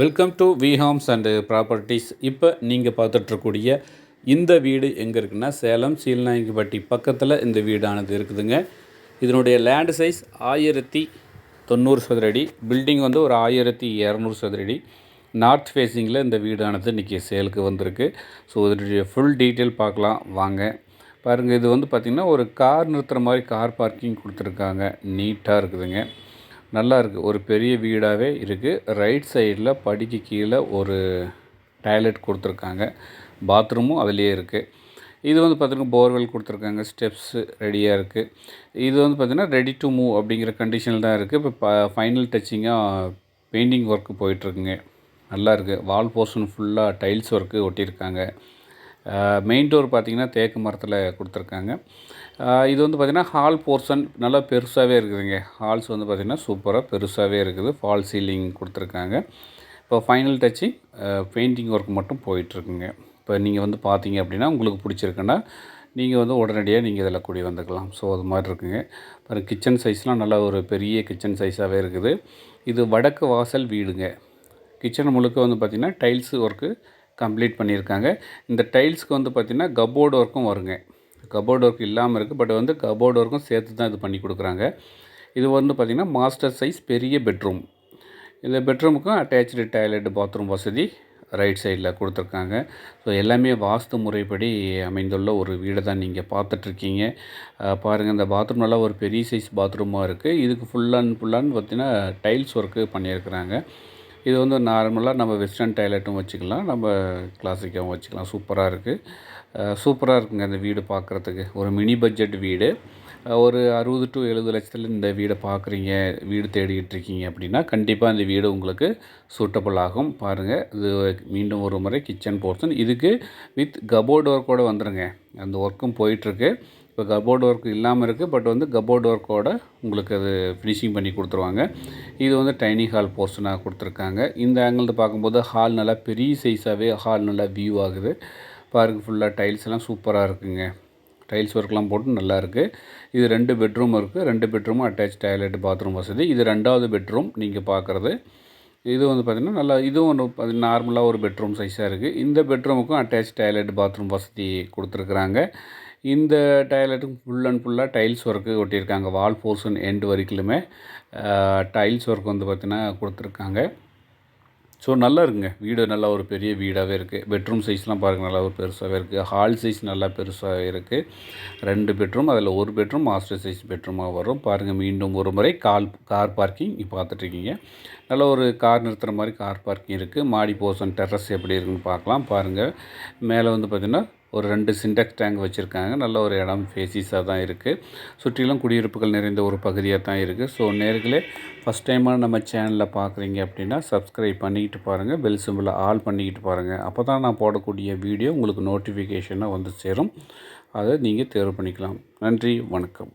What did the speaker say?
Welcome to V homes and properties இப்போ நீங்கள் பார்த்துட்ருக்கூடிய இந்த வீடு எங்கே இருக்குன்னா சேலம் சீல்நாயக்கம்பட்டி பக்கத்தில் இந்த வீடானது இருக்குதுங்க. இதனுடைய லேண்டு சைஸ் ஆயிரத்தி தொண்ணூறு சதுரடி பில்டிங் வந்து ஒரு ஆயிரத்தி இரநூறு சதுரடி நார்த் ஃபேஸிங்கில் இந்த வீடானது இன்றைக்கி சேலுக்கு வந்திருக்கு. ஸோ இதனுடைய ஃபுல் டீட்டெயில் பார்க்கலாம். வாங்க. பாருங்கள் இது வந்து பார்த்திங்கன்னா ஒரு கார் நிறுத்துகிற மாதிரி கார் பார்க்கிங் கொடுத்துருக்காங்க. நீட்டாக இருக்குதுங்க. நல்லா இருக்குது ஒரு பெரிய வீடாகவே இருக்குது ரைட் சைடில் படிக்கு கீழே ஒரு டாய்லெட் கொடுத்துருக்காங்க. பாத்ரூமும் அதுலேயே இருக்குது இது வந்து பார்த்திங்கன்னா போர்வெல் கொடுத்துருக்காங்க. ஸ்டெப்ஸு ரெடியாக இருக்குது இது வந்து பார்த்திங்கன்னா ரெடி டு மூவ் அப்படிங்கிற கண்டிஷனில் தான் இருக்குது இப்போ ஃபைனல் டச்சிங்காக பெயிண்டிங் ஒர்க்கு போயிட்டுருக்குங்க நல்லா இருக்குது வால் போர்ஷன் ஃபுல்லாக டைல்ஸ் ஒர்க்கு ஒட்டியிருக்காங்க. மெயின் டோர் பார்த்திங்கன்னா தேக்கு மரத்தில் கொடுத்துருக்காங்க. இது வந்து பார்த்திங்கன்னா ஹால் போர்ஷன் நல்லா பெருசாகவே இருக்குதுங்க. ஹால்ஸ் வந்து பார்த்திங்கன்னா சூப்பராக பெருசாகவே இருக்குது. ஃபால் சீலிங் கொடுத்துருக்காங்க. இப்போ ஃபைனல் டச்சு பெயிண்டிங் ஒர்க் மட்டும் போயிட்டுருக்குங்க. இப்போ நீங்கள் வந்து பார்த்தீங்க அப்படின்னா உங்களுக்கு பிடிச்சிருக்குன்னா நீங்கள் வந்து உடனடியாக நீங்கள் இதில் கூடி வந்துக்கலாம். ஸோ அது மாதிரி இருக்குங்க. அப்புறம் கிச்சன் சைஸ்லாம் நல்லா ஒரு பெரிய கிச்சன் சைஸாகவே இருக்குது. இது வடக்கு வாசல் வீடுங்க. கிச்சன் முழுக்க வந்து பார்த்திங்கன்னா டைல்ஸு ஒர்க்கு கம்ப்ளீட் பண்ணியிருக்காங்க. இந்த டைல்ஸ்க்கு வந்து பார்த்திங்கன்னா கபோர்டு ஒர்க்கும் வருங்க. கபோர்டு ஒர்க் இல்லாமல் இருக்குது பட் வந்து கபோர்டு ஒர்க்கும் சேர்த்து தான் இது பண்ணி கொடுக்குறாங்க. இது வந்து பார்த்திங்கன்னா மாஸ்டர் சைஸ் பெரிய பெட்ரூம். இந்த பெட்ரூமுக்கும் அட்டாச்சு டாய்லெட் பாத்ரூம் வசதி ரைட் சைடில் கொடுத்துருக்காங்க. ஸோ எல்லாமே வாஸ்து முறைப்படி அமைந்துள்ள ஒரு வீடை தான் நீங்கள் பார்த்துட்ருக்கீங்க. பாருங்கள் இந்த பாத்ரூம் நல்லா ஒரு பெரிய சைஸ் பாத்ரூமாக இருக்குது இதுக்கு ஃபுல் அண்ட் ஃபுல் அண்ட் பார்த்திங்கன்னா டைல்ஸ் ஒர்க்கு பண்ணியிருக்கிறாங்க. இது வந்து நார்மலாக நம்ம வெஸ்டர்ன் டாய்லெட்டும் வச்சுக்கலாம். நம்ம கிளாசிக்காகவும் வச்சுக்கலாம். சூப்பராக இருக்குது சூப்பராக இருக்குங்க இந்த வீடு பார்க்குறதுக்கு ஒரு மினி பட்ஜெட் வீடு. ஒரு அறுபது டு எழுபது லட்சத்தில் இந்த வீடை பார்க்குறீங்க வீடு தேடிக்கிட்டு இருக்கீங்க அப்படின்னா கண்டிப்பாக இந்த வீடு உங்களுக்கு சூட்டபிள் ஆகும். பாருங்கள் இது மீண்டும் ஒரு முறை கிச்சன் போர்ஷன். இதுக்கு வித் கபோர்டு ஒர்க்கோடு வந்துடுங்க அந்த ஒர்க்கும் போயிட்டுருக்கு இப்போ கபோர்டு ஒர்க் இல்லாமல் இருக்குது பட் வந்து கபோர்டு ஒர்க்கோட உங்களுக்கு அது ஃபினிஷிங் பண்ணி கொடுத்துருவாங்க. இது வந்து டைனிங் ஹால் போர்ஷனாக கொடுத்துருக்காங்க. இந்த ஆங்கிள் பார்க்கும்போது ஹால் நல்லா பெரிய சைஸாகவே ஹால் நல்லா வியூ ஆகுது. பாருங்கள் ஃபுல்லாக டைல்ஸ் எல்லாம் சூப்பராக இருக்குங்க. டைல்ஸ் ஒர்க்லாம் போட்டு நல்லா இருக்குது இது ரெண்டு பெட்ரூம் இருக்குது ரெண்டு பெட்ரூமும் அட்டாச் டாய்லெட் பாத்ரூம் வசதி. இது ரெண்டாவது பெட்ரூம் நீங்கள் பார்க்குறது. இது வந்து பார்த்திங்கன்னா நல்லா இதுவும் ஒன்று நார்மலாக ஒரு பெட்ரூம் சைஸாக இருக்குது இந்த பெட்ரூமுக்கும் அட்டாச் டாய்லெட் பாத்ரூம் வசதி கொடுத்துருக்குறாங்க. இந்த டாய்லெட்டும் ஃபுல் அண்ட் ஃபுல்லாக டைல்ஸ் ஒர்க்கு ஒட்டியிருக்காங்க. வால் போர்ஷன் எண்டு வரைக்குமே டைல்ஸ் ஒர்க் வந்து பார்த்திங்கன்னா கொடுத்துருக்காங்க. ஸோ நல்லா இருக்குங்க. வீடு நல்லா ஒரு பெரிய வீடாகவே இருக்குது பெட்ரூம் சைஸ்லாம் பாருங்கள் நல்லா ஒரு பெருசாகவே இருக்குது ஹால் சைஸ் நல்லா பெருசாகவே இருக்குது ரெண்டு பெட்ரூம் அதில் ஒரு பெட்ரூம் மாஸ்டர் சைஸ் பெட்ரூமாக வரும். பாருங்கள் மீண்டும் ஒரு முறை கால் கார் பார்க்கிங் பார்த்துட்ருக்கீங்க நல்ல ஒரு கார் நிறுத்துகிற மாதிரி கார் பார்க்கிங் இருக்குது மாடி போர்ஷன் டெரஸ் எப்படி இருக்குன்னு பார்க்கலாம் பாருங்கள் மேலே வந்து பார்த்திங்கன்னா ஒரு ரெண்டு சிண்டெக்ஸ் டேங்க் வச்சுருக்காங்க. நல்ல ஒரு இடம் ஃபேசிஸாக தான் இருக்குது சுற்றிலும் குடியிருப்புகள் நிறைந்த ஒரு பகுதியாக தான் இருக்குது ஸோ நேர்களே ஃபஸ்ட் டைமாக நம்ம சேனலில் பார்க்குறீங்க அப்படின்னா சப்ஸ்கிரைப் பண்ணிக்கிட்டு பாருங்கள் பெல் சிம்பிளை ஆல் பண்ணிக்கிட்டு பாருங்கள் அப்போ தான் நான் போடக்கூடிய வீடியோ உங்களுக்கு நோட்டிஃபிகேஷனாக வந்து சேரும். அதை நீங்கள் தேர்வு பண்ணிக்கலாம். நன்றி வணக்கம்.